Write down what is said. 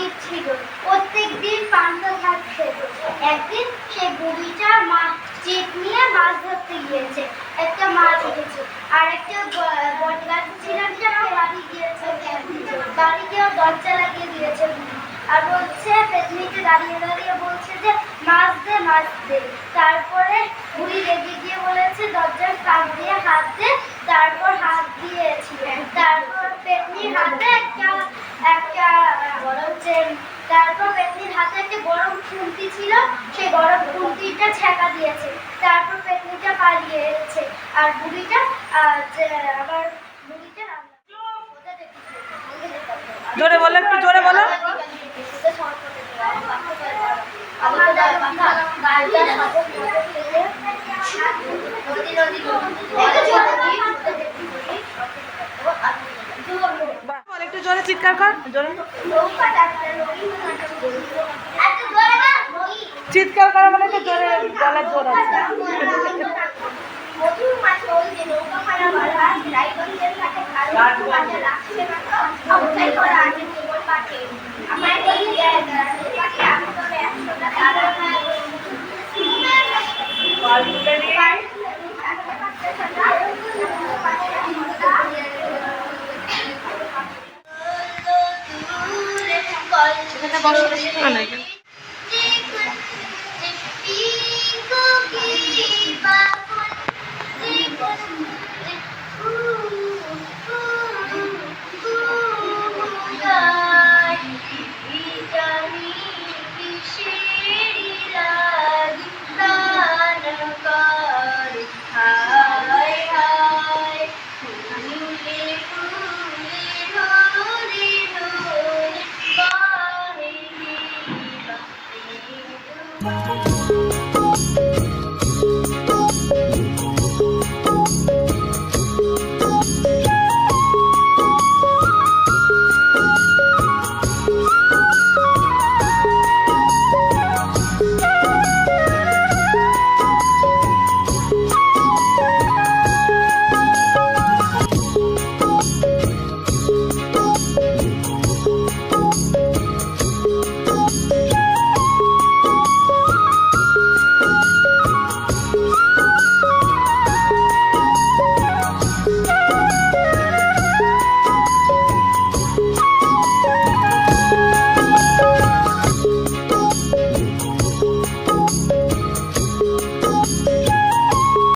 গরিব ছিল। প্রত্যেক দিন পান্তা ভাত খেত একদিন সে বুড়িটা মা চিপ নিয়ে মাছ ধরতে গিয়েছে। একটা মাছ উঠেছে আর একটা বট গাছ ছিল বাড়ি গিয়েছে। বাড়ি গিয়ে দরজা লাগিয়ে দিয়েছে। আর বলছে পেতনিতে দাঁড়িয়ে দাঁড়িয়ে বলছে যে, মাছ দে মাছ দে। তারপরে বুড়ি রেগে গিয়ে বলেছে, দরজার কাছ দিয়ে হাত দে। তারপর হাত দিয়েছি তারপর পেতনির হাতে একটা একটা হচ্ছে তারপর পেতনির হাতে একটা গরম খুন্তি ছিল সেই গরম খুন্তিটা ছেঁকা দিয়েছে। তারপর পেতনিটা পালিয়ে এসেছে। আর বুড়িটা আবার বুড়িটা জোরে বলো একটু জোরে বল। একটু জোরে চিৎকার কর। জোরে চিৎকার করা মানে তো জোরে গলার জোর আছে মধুর মাছ Thank you.